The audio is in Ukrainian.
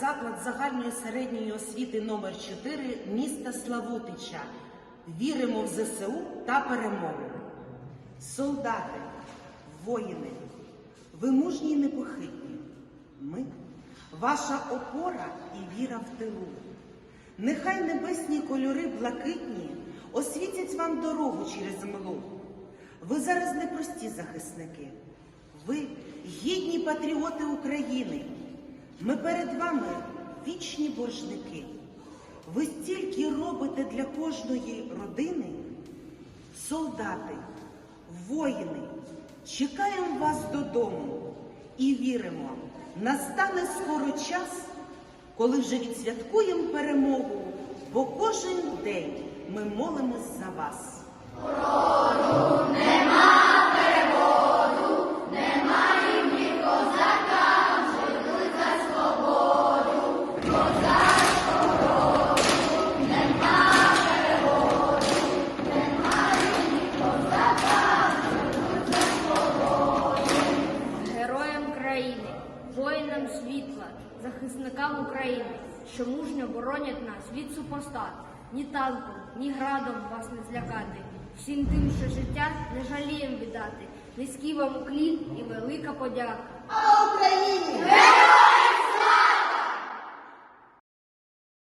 заклад загальної середньої освіти номер 4 міста Славутича. Віримо в ЗСУ та перемогу. Солдати, воїни, ви мужні й непохитні. Ми ваша опора і віра в тилу. Нехай небесні кольори блакитні освітять вам дорогу через млу. Ви зараз не прості захисники. Ви гідні патріоти України. Ми перед вами вічні боржники. Ви стільки робите для кожної родини. Солдати, воїни, чекаємо вас додому і віримо, настане скоро час, коли вже відсвяткуємо перемогу, бо кожен день ми молимось за вас. Світла, захисникам України, що мужньо боронять нас від супостат. Ні танком, ні градом вас не злякати. Всім тим, що життя не жалієм віддати. Низький вам уклін і велика подяка. А Україні!